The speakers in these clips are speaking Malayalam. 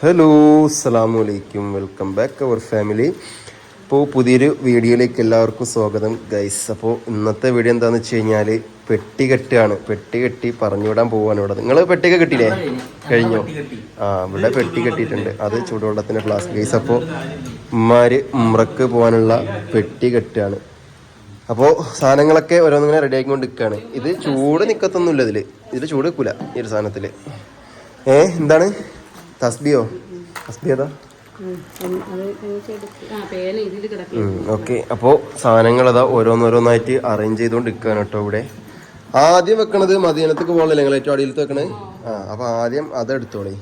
ഹലോ അസ്സാം വലൈക്കും വെൽക്കം ബാക്ക് അവർ ഫാമിലി ഇപ്പോൾ പുതിയൊരു വീഡിയോയിലേക്ക് എല്ലാവർക്കും സ്വാഗതം ഗൈസ് അപ്പോൾ ഇന്നത്തെ വീഡിയോ എന്താണെന്ന് വെച്ച് കഴിഞ്ഞാൽ പെട്ടി കെട്ടുകയാണ് പെട്ടി കെട്ടി പറഞ്ഞുവിടാൻ പോവാണ് ഇവിടെ. നിങ്ങൾ പെട്ടിയൊക്കെ കെട്ടിയില്ലേ? കഴിഞ്ഞു. ആ ഇവിടെ പെട്ടി കെട്ടിയിട്ടുണ്ട്. അത് ചൂടുവെള്ളത്തിന്റെ ഫ്ലാസ്ക് ഗൈസ് അപ്പോൾ ഉമ്മാര് ഉമ്രക്ക് പോകാനുള്ള പെട്ടി കെട്ടുകയാണ് അപ്പോൾ സാധനങ്ങളൊക്കെ ഓരോന്നിങ്ങനെ റെഡി ആക്കിക്കൊണ്ട് നിൽക്കുകയാണ് ഇത് ചൂട് നിൽക്കത്തൊന്നുമില്ല ഇതിൽ ഇതിൽ ചൂട് നിൽക്കില്ല ഈ ഒരു സാധനത്തിൽ ഏ എന്താണ്? തസ്ബിയോ? തസ്ബി ഏതാ ഓക്കെ. അപ്പോൾ സാധനങ്ങൾ അതാ ഓരോന്നോരോന്നായിട്ട് അറേഞ്ച് ചെയ്തുകൊണ്ട് നിൽക്കുകയാണ് കേട്ടോ ഇവിടെ. ആദ്യം വെക്കണത് മദീനത്തേക്ക് പോകണല്ലേ നിങ്ങൾ ഏറ്റവും അടിയിലത്ത് വെക്കണേ ആ അപ്പോൾ ആദ്യം അതെടുത്തോളേ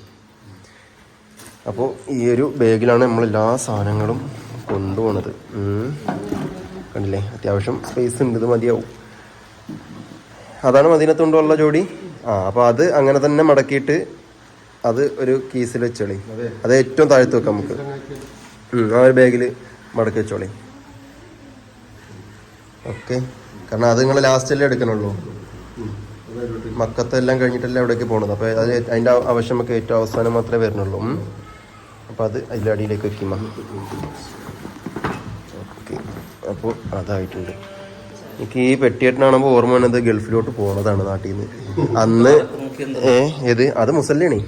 അപ്പോൾ ഈ ഒരു ബാഗിലാണ് നമ്മൾ എല്ലാ സാധനങ്ങളും കൊണ്ടുപോണത്. കണ്ടില്ലേ? അത്യാവശ്യം സ്പേസ് ഉണ്ട് ഇത് മതിയാവും. അതാണ് മദീനത്ത് കൊണ്ടുള്ള ജോഡി. ആ അപ്പോൾ അത് അങ്ങനെ തന്നെ മടക്കിയിട്ട് അത് ഒരു കീസിൽ വെച്ചോളി. അത് ഏറ്റവും താഴ്ത്തു വെക്കാം നമുക്ക്. ആ ഒരു ബാഗിൽ മടക്കി വെച്ചോളി. ഓക്കെ. കാരണം അത് നിങ്ങൾ ലാസ്റ്റല്ലേ എടുക്കണുള്ളൂ. മക്കത്തെല്ലാം കഴിഞ്ഞിട്ടല്ലേ അവിടേക്ക് പോണത്. അപ്പോൾ അത് അതിന്റെ ആവശ്യം നമുക്ക് ഏറ്റവും അവസാനം മാത്രമേ വരുന്നുള്ളൂ. അപ്പോൾ അത് അതിന്റെ അടിയിലേക്ക് വെക്കുമ്പ. ഓക്കെ. അപ്പോൾ അതായിട്ടുണ്ട്. എനിക്ക് ഈ പെട്ടിയേട്ടനാകുമ്പോൾ ഓർമ്മ വന്നത് ഗൾഫിലോട്ട് പോണതാണ് നാട്ടിൽ നിന്ന് അന്ന് ഏ ഏത്? അത് മുസല്ലേണി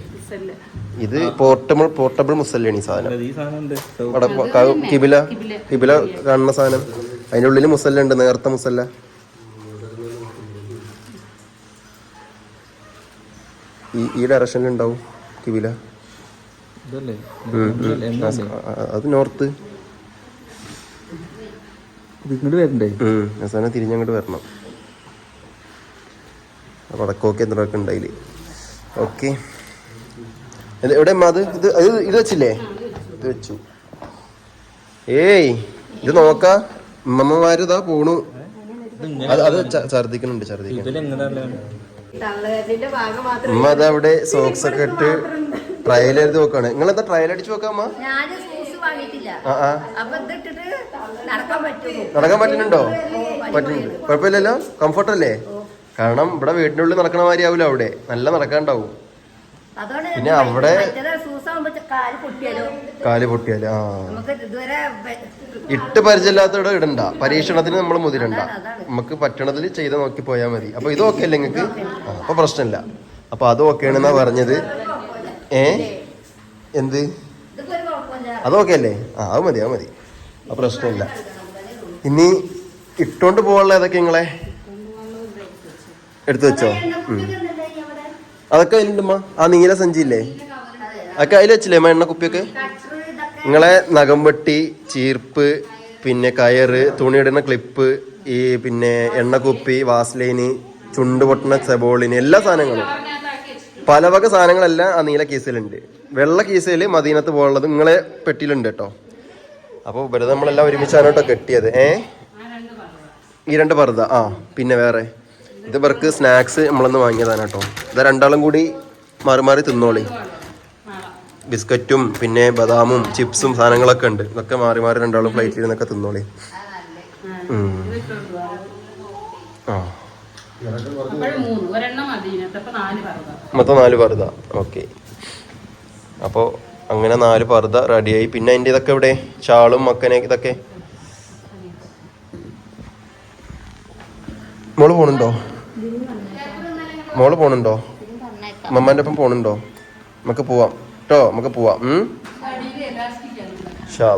ഇത് പോർട്ടബിൾ പോർട്ടബിൾ മുസല്ലേണി സാധനം. ഈ സാധനം കിബില കിബില. കാണുന്ന സാധനം. അതിന്റെ ഉള്ളിൽ മുസല്ല ഉണ്ട് നേർത്ത മുസല്ല. ഈ ഈ ഡയറക്ഷനിൽ ഉണ്ടാവും കിബില. അത് നോർത്ത്. ഇങ്ങോട്ട് വരണ്ടേ? അവസാനം തിരിഞ്ഞങ്ങോട്ട് വരണം. വടക്കോക്കെ എന്തൊക്കെ ഉണ്ടായില്ലേ ഓക്കെ. എവിടെ അത് ഇത് ഇത് വെച്ചില്ലേ? ഇത് വെച്ചു. ഏയ് ഇത് നോക്ക. ഉമ്മമ്മമാരിതാ പോണു. അത് അത് ഛർദിക്കണുണ്ട് മാത്രം ഉമ്മ അത് അവിടെ സോക്സ് ഒക്കെ ഇട്ട് ട്രയൽ എഴുതി നോക്കാണ് നിങ്ങൾ എന്താ ട്രയൽ അടിച്ചു നോക്കാമ്മ നടക്കാൻ പറ്റുമോ? നടക്കാൻ പറ്റുന്നുണ്ടോ? പറ്റുന്നുണ്ട് കുഴപ്പമില്ലല്ലോ. കംഫർട്ടല്ലേ കാരണം ഇവിടെ വീടിനുള്ളിൽ ഉള്ളിൽ നടക്കണ മാതിരി ആവില്ല അവിടെ. നല്ല നടക്കാണ്ടാവും. പിന്നെ അവിടെ- കാൽ പൊട്ടിയാലോ? ആ. ഇട്ട് പരിചയമില്ലാത്തവിടെ ഇടണ്ട. പരീക്ഷണത്തിന് നമ്മൾ മുതിരണ്ട. നമുക്ക് പറ്റണതിൽ ചെയ്ത് നോക്കി പോയാൽ മതി. അപ്പൊ ഇത് ഓക്കെ അല്ലേ നിങ്ങൾക്ക്? അപ്പൊ പ്രശ്നമില്ല. അപ്പൊ അത് ഓക്കെ ആണെന്നാ പറഞ്ഞത്. ഏ? എന്ത്? അത് ഓക്കെ അല്ലേ? ആ അത് മതി അത് മതി. ആ പ്രശ്നമില്ല. ഇനി ഇട്ടോണ്ട് പോകാനുള്ള ഏതൊക്കെ നിങ്ങളെ? എടുത്തു വെച്ചോ. അതൊക്കെ അതിലുണ്ടമ്മ. ആ നീല സഞ്ചിയില്ലേ? അതൊക്കെ അതിൽ വെച്ചില്ലേ എണ്ണ കുപ്പിയൊക്കെ? നിങ്ങളെ നഖം വെട്ടി ചീർപ്പ് പിന്നെ കയറ് തുണിയിടുന്ന ക്ലിപ്പ് ഈ പിന്നെ എണ്ണക്കുപ്പി വാസ്ലൈന് ചുണ്ട് പൊട്ടണ സെബോളിന് എല്ലാ സാധനങ്ങളും. പല വക സാധനങ്ങളെല്ലാം ആ നീല കീസിലുണ്ട്. വെള്ള കീസയിൽ മദീനത്ത് പോലുള്ളത് നിങ്ങളെ പെട്ടിയിലുണ്ട് കേട്ടോ. അപ്പോൾ ഇവരെ നമ്മളെല്ലാം ഒരുമിച്ചാണ് കേട്ടോ കെട്ടിയത്. ഏ? ഈ രണ്ട് പർദ്ദ. ആ പിന്നെ വേറെ. ഇത് ഇവർക്ക് സ്നാക്സ് നമ്മളൊന്ന് വാങ്ങിയതാണ് കേട്ടോ. ഇത് രണ്ടാളും കൂടി മാറി മാറി തിന്നോളി. ബിസ്ക്കറ്റും പിന്നെ ബദാമും ചിപ്സും സാധനങ്ങളൊക്കെ ഉണ്ട്. ഇതൊക്കെ മാറി മാറി രണ്ടാളും പ്ലേറ്റിൽ നിന്നൊക്കെ തിന്നോളി. ആ. മൊത്തം നാല് പർദ്ദ. ഓക്കെ. അപ്പോൾ അങ്ങനെ നാല് പർദ്ദ റെഡിയായി. പിന്നെ അതിന്റെ ഇതൊക്കെ ഇവിടെ ചാളും മക്കനെ ഇതൊക്കെ. മോൾ പോണുണ്ടോ? മോൾ പോണുണ്ടോ? മമ്മാന്റെ ഒപ്പം പോണുണ്ടോ? നമുക്ക് പോവാം. കേട്ടോ നമുക്ക് പോവാം. ഉം? ഷാ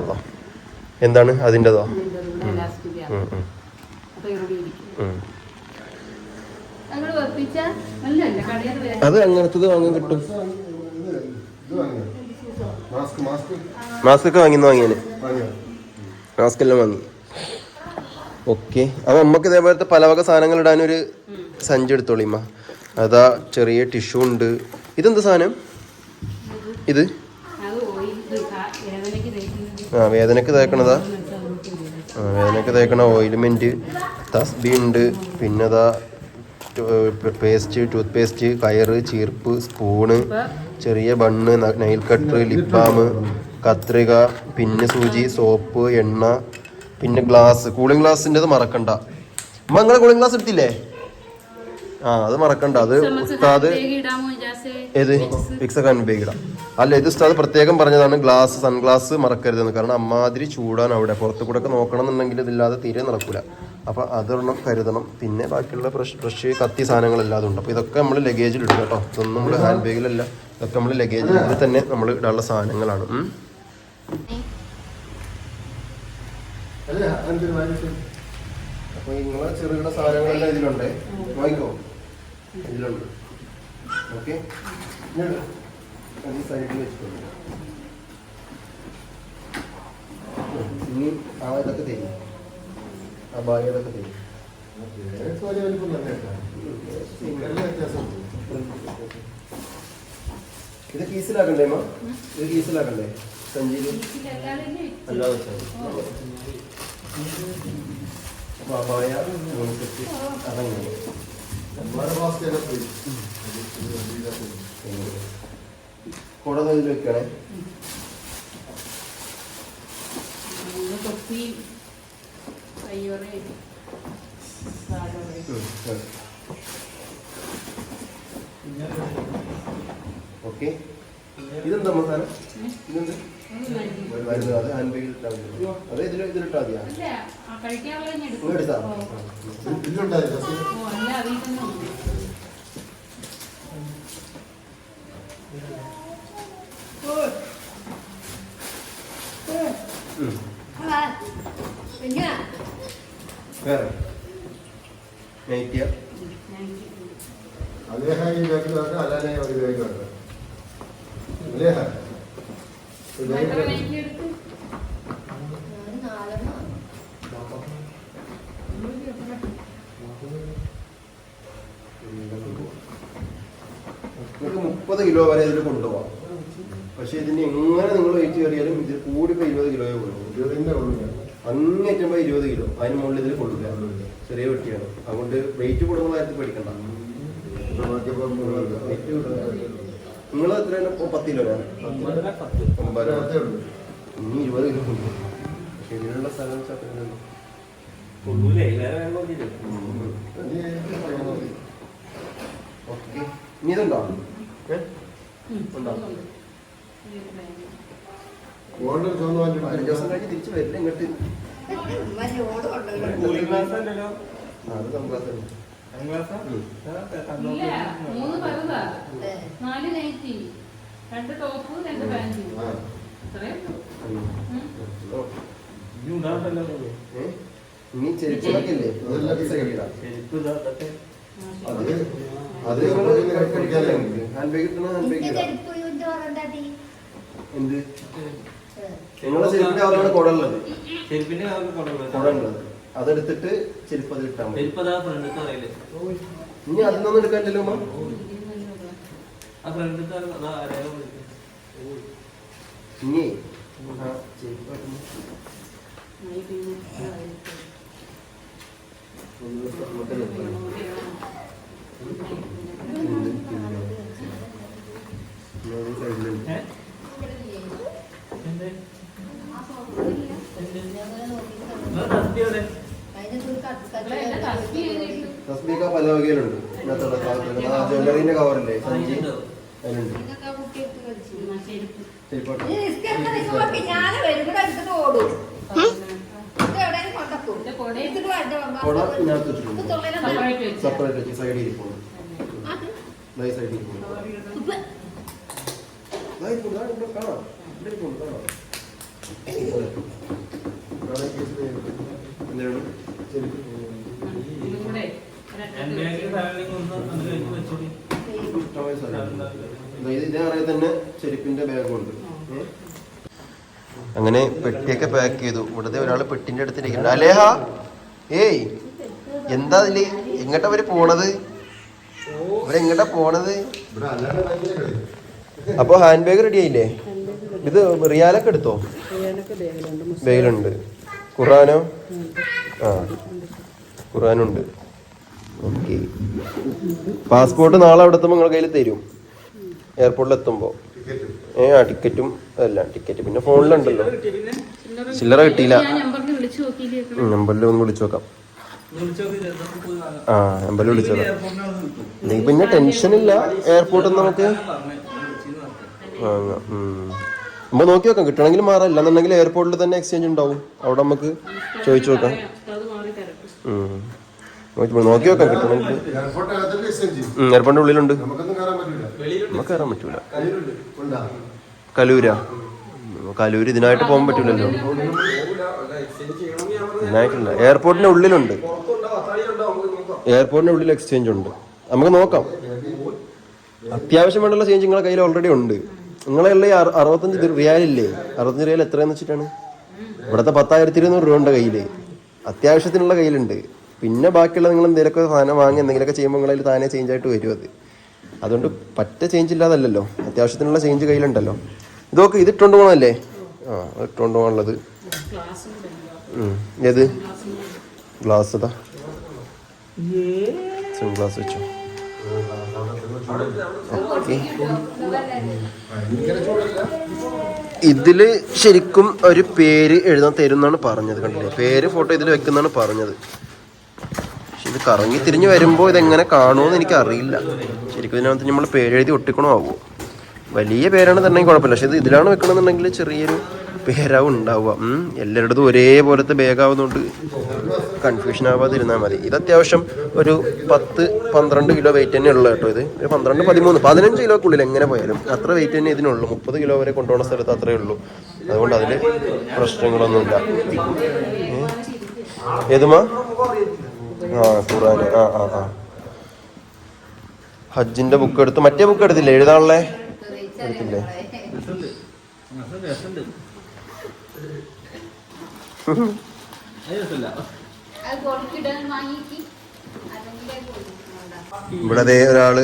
എന്താണ് അതിന്റെതോ? അത് അങ്ങനത്തത് വാങ്ങാൻ കിട്ടും. മാസ്ക് ഒക്കെ വാങ്ങിന്ന് വാങ്ങിയാൽ മാസ്ക് എല്ലാം വാങ്ങി. ഓക്കെ. അപ്പൊ നമ്മക്ക് ഇതേപോലത്തെ പല വക സാധനങ്ങൾ ഇടാനൊരു സഞ്ചി എടുത്തോളിമ്മ അതാ ചെറിയ ടിഷ്യൂ ഉണ്ട്. ഇതെന്ത് സാധനം? ഇത്? ആ വേദനക്ക് തേക്കണതാ. ആ വേദനക്ക് തേക്കണ ഓയിൽമെന്റ് തസ്ബി ഉണ്ട്. പിന്നെ അതാ പേസ്റ്റ് ടൂത്ത് പേസ്റ്റ് കയറ് ചീർപ്പ് സ്പൂണ് ചെറിയ bun nail cutter lip balm കത്രിക പിന്നെ സൂചി സോപ്പ് എണ്ണ പിന്നെ ഗ്ലാസ് കൂളിംഗ് ഗ്ലാസിന്റെത് മറക്കണ്ട. അമ്മ നിങ്ങളെ കൂളിംഗ് ഗ്ലാസ് എടുത്തില്ലേ? ആ അത് മറക്കണ്ട. അത് ഉസ്താദ് ഏത്? ഫിക്സ് ഒക്കെ ഉപയോഗിക്കണം അല്ല ഇത് ഉസ്താദ് പ്രത്യേകം പറഞ്ഞതാണ് ഗ്ലാസ് സൺഗ്ലാസ് മറക്കരുതെന്ന്. കാരണം അമ്മാതിരി ചൂടാണ് അവിടെ. പുറത്തു കൂടെ ഒക്കെ നോക്കണം എന്നുണ്ടെങ്കിൽ ഇതില്ലാതെ തീരെ നടക്കൂല. അപ്പൊ അതൊരെണ്ണം കരുതണം. പിന്നെ ബാക്കിയുള്ള ബ്രഷ് ബ്രഷ് കത്തി സാധനങ്ങളെല്ലാം ഉണ്ട്. അപ്പൊ ഇതൊക്കെ നമ്മൾ ലഗേജിൽ ഇടും കേട്ടോ. ഇതൊന്നും നമ്മൾ ഹാൻഡ് ബാഗിലല്ല ഇതൊക്കെ നമ്മൾ ലഗേജിൽ ഇതിൽ തന്നെ നമ്മൾ ഇടാനുള്ള സാധനങ്ങളാണ്. ഉം. അപ്പൊ നിങ്ങളെ ചെറുകിട സാധനങ്ങളെല്ലാം ഇതിലുണ്ട്? വാങ്ങിക്കോ? ഓക്കെ? ഇനി ആ ഇതൊക്കെ തരും. ആ ബാഗ് ഇതൊക്കെ തരും. ഇത് കീസിലാക്കണ്ടേ അമ്മ? ഇത് കീസിലാക്കണ്ടേ? സഞ്ജീവി? അല്ലാതെ വെച്ചാൽ മതി. അപ്പൊ അപായ അതങ്ങനെ. കുട ഇതിൽ വെക്കണേ. തൊപ്പി കയ്യോറെ ഓക്കെ. ഇതെന്താ മസാല? ഇതെന്ത്? മരുന്ന് അത് ഹാൻഡ് ബാഗിൽ ഇട്ടാൽ മതി. അത് ഇതിൽ ഇതിലിട്ടാൽ മതിയാ. എടുത്താ ഓ, ഓ, അല്ല അതിൽ തന്നെ ഉണ്ട്. ഉം. ഒരു പിന്നെ വേറെ നൈറ്റിയ എത്ര നൈറ്റി എടുത്ത്? ഞാൻ നാലെണ്ണം നിങ്ങൾക്ക് മുപ്പത് കിലോ വരെ ഇതിൽ കൊണ്ടുപോകാം പക്ഷെ ഇതിന് എങ്ങനെ നിങ്ങൾ വെയിറ്റ് കയറിയാലും ഇതിൽ കൂടി ഇപ്പൊ ഇരുപത് കിലോയെ കൊള്ളൂ. ഇരുപതിന്റെ അങ്ങേറ്റുമ്പോ ഇരുപത് കിലോ. അതിന് മുകളിൽ ഇതിൽ കൊള്ളില്ല. ചെറിയ വെട്ടിയാണ് അതുകൊണ്ട് വെയിറ്റ് കൊടുക്കുന്ന കാര്യത്തിൽ പേടിക്കണ്ട. വെയിറ്റ് നിങ്ങൾ എത്ര ഇപ്പോൾ പത്ത് കിലോ ഒമ്പത് ഇനി ഇരുപത് കിലോ ഉണ്ട് പക്ഷെ ഇതിനുള്ള സ്ഥലം വെച്ചാൽ അത്രയും ഓക്കെ. ഇനി ഇതുണ്ടോ? ഏ? ഉണ്ടോ? പതിനഞ്ച് ദിവസം കഴിഞ്ഞ് തിരിച്ച് വരില്ല ഇങ്ങോട്ട്. അത് സംഭവത്തിന് ഇല്ല മൂന്ന് പരുത നാല് നൈറ്റി. രണ്ട് ടോപ്പ് രണ്ട് പാന്റ്. അത്. അത് ഹാൻഡ് ബാഗ് ഇട്ടണ? ഹാൻഡ് ബാഗ് എനിക്ക് ഇടാം. ചെരുപ്പ് എന്ത്? നിങ്ങളെ ചെരുപ്പിന്റെ അവരാണ് കുട ഉള്ളത്. ചെരുപ്പിന്റെ അതെടുത്തിട്ട് ചെരുപ്പ് ഇട്ടാൽ മതി ചെരുപ്പതാ അറിയില്ലേ ഇനി അതിനൊന്നും എടുക്കാനില്ലല്ലോ അമ്മ ആ അതാ ഇനി ആ, ചെരുപ്പ് അങ്ങോട്ട് നിർത്തണം. തസ്ബീക്ക പല വകയിലുണ്ട്. ആ ജ്വല്ലറിന്റെ കവറില്ലേ സഞ്ചി അതിലുണ്ട്. ഞാൻ കൂടെ സെപ്പറേറ്റ് വെച്ച്. സൈഡിൽ ദാ സൈഡിൽ ഇവിടെ കാണാം. കാണാം. എന്തിനാണ് ഇതും കൂടെ എന്റെ ട്രാവലിംഗ് ഒന്ന് അത് കഴിഞ്ഞ് വെച്ചോടി ഇഷ്ടമായ സാധനം ദാ ഇത് ഇതേ അറിയാൻ തന്നെ ചെരുപ്പിന്റെ ബാഗുണ്ട് അങ്ങനെ പെട്ടിയൊക്കെ പാക്ക് ചെയ്തു. ഇവിടുത്തെ ഒരാൾ പെട്ടിന്റെ അടുത്തിരിക്കുന്നു. അലേഹ ഏയ് എന്താ അതിൽ? എങ്ങട്ടാ അവർ പോണത്? അവരെങ്ങട്ട പോണത്? അപ്പൊ ഹാൻഡ് ബാഗ് റെഡി ആയില്ലേ? ഇത് റിയാലൊക്കെ എടുത്തോ? ബാഗിലുണ്ട് ഖുറാനോ ആ. ഖുറാനുണ്ട് ഓക്കെ. പാസ്പോർട്ട് നാളെ അവിടെ എത്തുമ്പോൾ നിങ്ങളുടെ കയ്യിൽ തരും. എയർപോർട്ടിൽ എത്തുമ്പോൾ ഏ ആ ടിക്കറ്റും അല്ല ടിക്കറ്റ്. പിന്നെ ഫോണിലുണ്ടല്ലോ. ചില്ലറ കിട്ടിയില്ല. ഞാൻ നമ്പറിൽ വിളിച്ചു ഒന്ന് വിളിച്ചു നോക്കാം. ആ നമ്പറിൽ വിളിച്ചോളാം നീ പിന്നെ ടെൻഷൻ ഇല്ല പിന്നെ ടെൻഷനില്ല. എയർപോർട്ടിൽ നമുക്ക്. വാങ്ങാം. നമുക്ക് നോക്കി നോക്കാം കിട്ടണമെങ്കിൽ മാറാം. ഇല്ലെന്നുണ്ടെങ്കിൽ എയർപോർട്ടിൽ തന്നെ എക്സ്ചേഞ്ച് ഉണ്ടാവും. അവിടെ നമുക്ക് ചോദിച്ചു നോക്കാം. നോക്കി നോക്കി കിട്ടണമെങ്കിൽ എയർപോർട്ടിന്റെ ഉള്ളിലുണ്ട്. നമുക്ക് കയറാൻ പറ്റൂല. കലൂരാ. കലൂര് ഇതിനായിട്ട് പോകാൻ പറ്റൂലല്ലോ. ഇതിനായിട്ടില്ല. എയർപോർട്ടിന്റെ ഉള്ളിലുണ്ട്. എയർപോർട്ടിന്റെ ഉള്ളിൽ എക്സ്ചേഞ്ച് ഉണ്ട്. നമുക്ക് നോക്കാം. അത്യാവശ്യം വേണ്ടുള്ള ചേഞ്ച് നിങ്ങളുടെ കയ്യിൽ ഓൾറെഡി ഉണ്ട്. നിങ്ങളെ ഉള്ള ഈ അറു- അറുപത്തഞ്ച് റിയാലില്ലേ? അറുപത്തഞ്ച് റിയാൽ എത്രയെന്ന് വെച്ചിട്ടാണ്? ഇവിടുത്തെ പത്തായിരത്തി ഇരുന്നൂറ് രൂപ ഉണ്ട് കയ്യിൽ? അത്യാവശ്യത്തിനുള്ള കയ്യിലുണ്ട്. പിന്നെ ബാക്കിയുള്ള നിങ്ങൾ എന്തെങ്കിലുമൊക്കെ സാധനം വാങ്ങി എന്തെങ്കിലുമൊക്കെ ചെയ്യുമ്പോൾ നിങ്ങളതിൽ താനേ ചേഞ്ച് ആയിട്ട് വരും അത്. അതുകൊണ്ട് പറ്റ ചേഞ്ച് ഇല്ലാതല്ലല്ലോ. അത്യാവശ്യത്തിനുള്ള ചേഞ്ച് കയ്യിലുണ്ടല്ലോ. ഇതൊക്കെ ഇത് ഇട്ടുകൊണ്ട് പോകണല്ലേ ആ ഇട്ടുകൊണ്ട് പോകാനുള്ളത്. ഏത്? ഗ്ലാസ് ഇതാ ഗ്ലാസ് വെച്ചോ. ഇതിൽ ശരിക്കും ഒരു പേര് എഴുതാൻ തരുന്നാണ് പറഞ്ഞത് കണ്ടില്ലേ? പേര് ഫോട്ടോ ഇതിൽ വെക്കുന്നാണ് പറഞ്ഞത്. പക്ഷെ ഇത് കറങ്ങി തിരിഞ്ഞു വരുമ്പോൾ ഇതെങ്ങനെ കാണുമെന്ന് എനിക്ക് അറിയില്ല ശരിക്കും ഇതിനകത്ത് നമ്മൾ പേരെഴുതി ഒട്ടിക്കണോ ആവോ? വലിയ പേരാണ് തന്നെ കുഴപ്പമില്ല. പക്ഷെ ഇത് ഇതിലാണ് വെക്കണമെന്നുണ്ടെങ്കിൽ ചെറിയൊരു പേരാവും ഉണ്ടാവുക. എല്ലായിടത്തും ഒരേപോലത്തെ ബാഗാവുന്നതുകൊണ്ട് കൺഫ്യൂഷൻ ആവാതിരുന്നാൽ മതി. ഇത് അത്യാവശ്യം ഒരു പത്ത് പന്ത്രണ്ട് കിലോ വെയിറ്റ് തന്നെ ഉള്ളു കേട്ടോ ഇത്. ഒരു പന്ത്രണ്ട് പതിമൂന്ന് പതിനഞ്ച് കിലോക്കുള്ളിൽ എങ്ങനെ പോയാലും അത്ര വെയിറ്റ് തന്നെ ഇതിനുള്ളൂ. മുപ്പത് കിലോ വരെ കൊണ്ടുപോകുന്ന സ്ഥലത്ത് അത്രേ ഉള്ളൂ. അതുകൊണ്ട് അതിൽ പ്രശ്നങ്ങളൊന്നുമില്ല? ഏതുമാ? ആ ഖുറാൻ ആ ആ ആ. ഹജ്ജിന്റെ ബുക്ക് എടുത്ത് മറ്റേ ബുക്ക് എടുത്തില്ലേ? എഴുതാനുള്ളേ? എടുത്തില്ലേ? രസമുണ്ട്. ഇവിടെ ഒരാൾ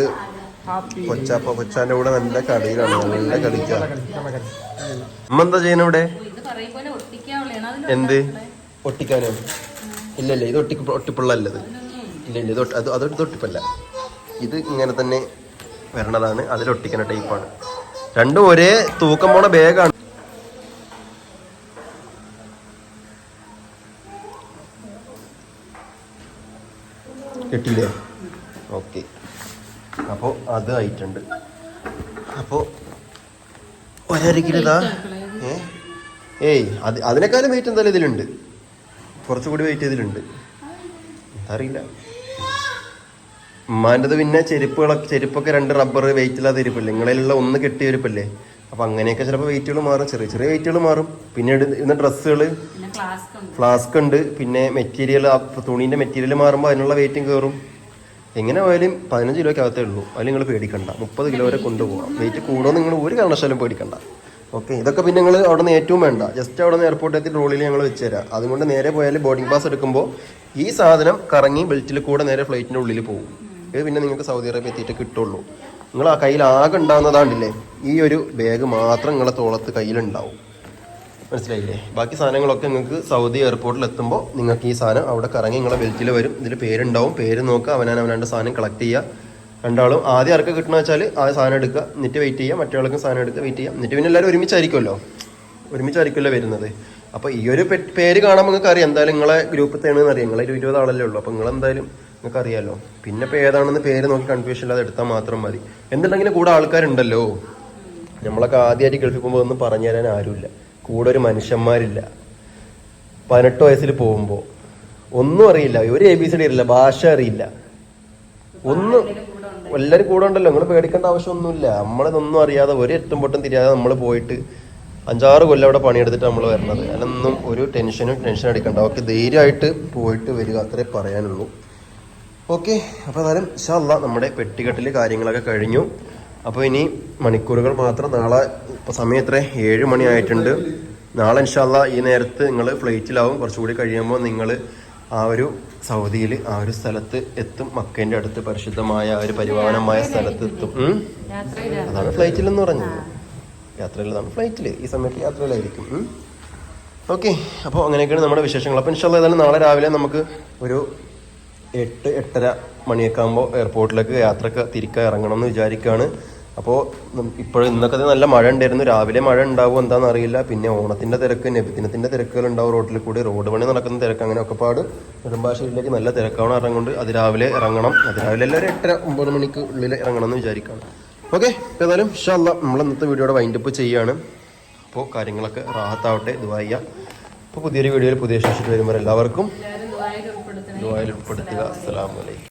കൊച്ചാപ്പ കൊച്ചാന്റെ കൂടെ നല്ല കളിയിലാണ്. നല്ല കളിക്ക അമ്മ എന്താ ചെയ്യുന്ന ഇവിടെ? എന്ത്? ഒട്ടിക്കാനോ? ഇല്ലല്ല ഇല്ല ഇത് ഒട്ടി ഒട്ടിപ്പുള്ളല്ലത് ഇല്ല ഇല്ല ഇത് അത് അത് ഇത് ഒട്ടിപ്പല്ല. ഇത് ഇങ്ങനെ തന്നെ വരണതാണ്. അതിലൊട്ടിക്കുന്ന ടൈപ്പാണ്. രണ്ടും ഒരേ തൂക്കം പോണ ബാഗാണ് കിട്ടിയില്ലേ ഓക്കെ. അപ്പോൾ അത് ആയിട്ടുണ്ട്. അപ്പോൾ ഏ? ഏയ് അത് അതിനേക്കാളും വെയിറ്റ് എന്തായാലും ഇതിലുണ്ട്. കുറച്ചുകൂടി വെയിറ്റ് ഇതിലുണ്ട്. അറിയില്ല ഉമ്മാന്റെത് പിന്നെ ചെരുപ്പുകളൊക്കെ ചെരുപ്പൊക്കെ രണ്ട് റബ്ബർ വെയിറ്റ് ഇല്ലാത്ത ചെരുപ്പല്ലേ നിങ്ങളിലുള്ള ഒന്ന് കെട്ടിയ അപ്പം അങ്ങനെയൊക്കെ ചിലപ്പോൾ വെയിറ്റുകൾ മാറും. ചെറിയ ചെറിയ വെയിറ്റുകൾ മാറും. പിന്നെ ഇന്ന് ഡ്രസ്സുകൾ ഫ്ലാസ്ക് ഉണ്ട്. പിന്നെ മെറ്റീരിയൽ തുണീന്റെ മെറ്റീരിയൽ മാറുമ്പോൾ അതിനുള്ള വെയിറ്റും കയറും എങ്ങനെ പോയാലും പതിനഞ്ച് കിലോയ്ക്ക് അകത്തേ ഉള്ളൂ. അതിൽ നിങ്ങൾ പേടിക്കണ്ട. മുപ്പത് കിലോ വരെ കൊണ്ടുപോകാം വെയിറ്റ് കൂടുമോ നിങ്ങൾ ഒരു കാരണവശാലും പേടിക്കണ്ട. ഓക്കെ ഇതൊക്കെ പിന്നെ നിങ്ങൾ അവിടെ നിന്ന് ഏറ്റവും വേണ്ട. ജസ്റ്റ് അവിടെ നിന്ന് എയർപോർട്ടിൽ എത്തി ട്രോളിൽ ഞങ്ങൾ വെച്ചുതരാം. അതുകൊണ്ട് നേരെ പോയാൽ ബോർഡിംഗ് പാസ് എടുക്കുമ്പോൾ ഈ സാധനം കറങ്ങി ബെൽറ്റിൽ കൂടെ നേരെ ഫ്ലൈറ്റിന്റെ ഉള്ളിൽ പോകും ഇത് പിന്നെ നിങ്ങൾക്ക് സൗദി അറേബ്യ എത്തിയിട്ട് കിട്ടുള്ളൂ. നിങ്ങൾ ആ കയ്യിൽ ആകെ ഉണ്ടാകുന്നതാണ്ടില്ലേ? ഈ ഒരു ബാഗ് മാത്രം നിങ്ങളെ തോളത്ത് കയ്യിലുണ്ടാവും. മനസ്സിലായില്ലേ? ബാക്കി സാധനങ്ങളൊക്കെ നിങ്ങൾക്ക് സൗദി എയർപോർട്ടിൽ എത്തുമ്പോൾ നിങ്ങൾക്ക് ഈ സാധനം അവിടെ കറങ്ങി നിങ്ങളെ ബെൽറ്റിൽ വരും. ഇതിൽ പേരുണ്ടാവും. പേര് നോക്കുക. അവനാൻ അവനാണ്ട് സാധനം കളക്ട് ചെയ്യുക. രണ്ടാളും ആദ്യം ആർക്ക് കിട്ടണമെന്ന് വെച്ചാൽ ആ സാധനം എടുക്കുക. എന്നിട്ട് വെയിറ്റ് ചെയ്യുക. മറ്റേ സാധനം എടുക്കുക. വെയിറ്റ് ചെയ്യുക. എന്നിട്ട് പിന്നെ എല്ലാവരും ഒരുമിച്ചായിരിക്കുമല്ലോ? ഒരുമിച്ചായിരിക്കുമല്ലോ വരുന്നത്. അപ്പോൾ ഈ ഒരു പേര് കാണാൻ നിങ്ങൾക്ക് അറിയാം എന്തായാലും നിങ്ങളെ ഗ്രൂപ്പിൽ തേണെന്ന് അറിയാം. നിങ്ങളൊരു ഇരുപത് ആളല്ലേ ഉള്ളൂ. അപ്പോൾ നിങ്ങൾ എന്തായാലും നിങ്ങൾക്ക് അറിയാലോ പിന്നെ ഇപ്പോൾ ഏതാണെന്ന് പേര് നോക്കി കൺഫ്യൂഷൻ ഇല്ലാതെ എടുത്താൽ മാത്രം മതി. എന്തുണ്ടെങ്കിലും കൂടെ ആൾക്കാരുണ്ടല്ലോ. നമ്മളൊക്കെ ആദ്യമായിട്ട് ഗൾഫിൽ പോകുമ്പോൾ ഒന്നും പറഞ്ഞു തരാൻ ആരുമില്ല. കൂടെ ഒരു മനുഷ്യന്മാരില്ല. പതിനെട്ട് വയസ്സിൽ പോകുമ്പോൾ ഒന്നും അറിയില്ല. ഒരു എ ബി സി ഡി അറിയില്ല. ഭാഷ അറിയില്ല. ഒന്നും എല്ലാവരും കൂടെ ഉണ്ടല്ലോ. നിങ്ങൾ പേടിക്കേണ്ട ആവശ്യമൊന്നുമില്ല. നമ്മളിതൊന്നും അറിയാതെ ഒരു എട്ടും പൊട്ടും തിരിയാതെ നമ്മൾ പോയിട്ട് അഞ്ചാറ് കൊല്ലം അവിടെ പണിയെടുത്തിട്ട് നമ്മൾ വരുന്നത് അതിനൊന്നും ഒരു ടെൻഷനും ടെൻഷൻ അടിക്കണ്ട. ഓക്കെ ധൈര്യമായിട്ട് പോയിട്ട് വരിക. അത്രേ പറയാനുള്ളൂ. ഓക്കെ അപ്പോൾ എന്നാലും ഇഷല്ല നമ്മുടെ പെട്ടികെട്ടിൽ കാര്യങ്ങളൊക്കെ കഴിഞ്ഞു. അപ്പോൾ ഇനി മണിക്കൂറുകൾ മാത്രം നാളെ ഇപ്പോൾ സമയം എത്ര ഏഴ് മണി ആയിട്ടുണ്ട്. നാളെ ഇൻഷാല്ല ഈ നേരത്ത് നിങ്ങൾ ഫ്ലൈറ്റിലാവും. കുറച്ചുകൂടി കഴിയുമ്പോൾ നിങ്ങൾ ആ ഒരു സൗദിയിൽ ആ ഒരു സ്ഥലത്ത് എത്തും. മക്കേന്റെ അടുത്ത് പരിശുദ്ധമായ ആ ഒരു പരിപാവനമായ സ്ഥലത്ത് എത്തും? അതാണ് ഫ്ലൈറ്റിലെന്ന് പറഞ്ഞത്. യാത്രയിലാണ് ഫ്ലൈറ്റിൽ ഈ സമയത്ത് യാത്രയിലായിരിക്കും? ഓക്കെ അപ്പോൾ അങ്ങനെയൊക്കെയാണ് നമ്മുടെ വിശേഷങ്ങൾ. അപ്പോൾ ഇൻഷാല്ല ഏതായാലും നാളെ രാവിലെ നമുക്ക് ഒരു എട്ട് എട്ടര മണിയൊക്കെ ആകുമ്പോൾ എയർപോർട്ടിലേക്ക് യാത്രയ്ക്ക് തിരിക്കാൻ ഇറങ്ങണം എന്ന് വിചാരിക്കുകയാണ് അപ്പോൾ ഇപ്പോഴും ഇന്നൊക്കെ നല്ല മഴ ഉണ്ടായിരുന്നു. രാവിലെ മഴ ഉണ്ടാവും എന്താണെന്ന് അറിയില്ല. പിന്നെ ഓണത്തിന്റെ തിരക്ക് നബിദിനത്തിന്റെ തിരക്കുകൾ ഉണ്ടാവും റോഡിൽ കൂടി. റോഡ് പണി നടക്കുന്ന തിരക്ക് അങ്ങനെ ഒക്കെ പാട്. നെടുമ്പാശ്ശേരിയിലേക്ക് നല്ല തിരക്കാണ് അത് രാവിലെ ഇറങ്ങണം. അത് രാവിലെ എല്ലാവരും എട്ടര ഒമ്പത് മണിക്ക് ഉള്ളിൽ ഇറങ്ങണം എന്ന് വിചാരിക്കുകയാണ് ഓക്കെ ഏതായാലും ഇഷ്ടമല്ല നമ്മൾ ഇന്നത്തെ വീഡിയോയുടെ വൈൻഡപ്പ് ചെയ്യുകയാണ്. അപ്പോൾ കാര്യങ്ങളൊക്കെ റാഹത്താവട്ടെ ഇതുവായ അപ്പോൾ പുതിയൊരു വീഡിയോയിൽ പുതിയ ശേഷിച്ച് വരുമ്പോൾ എല്ലാവർക്കും ദുബായിൽ ഉൾപ്പെടുത്തുക. അസ്സലാമലൈക്കും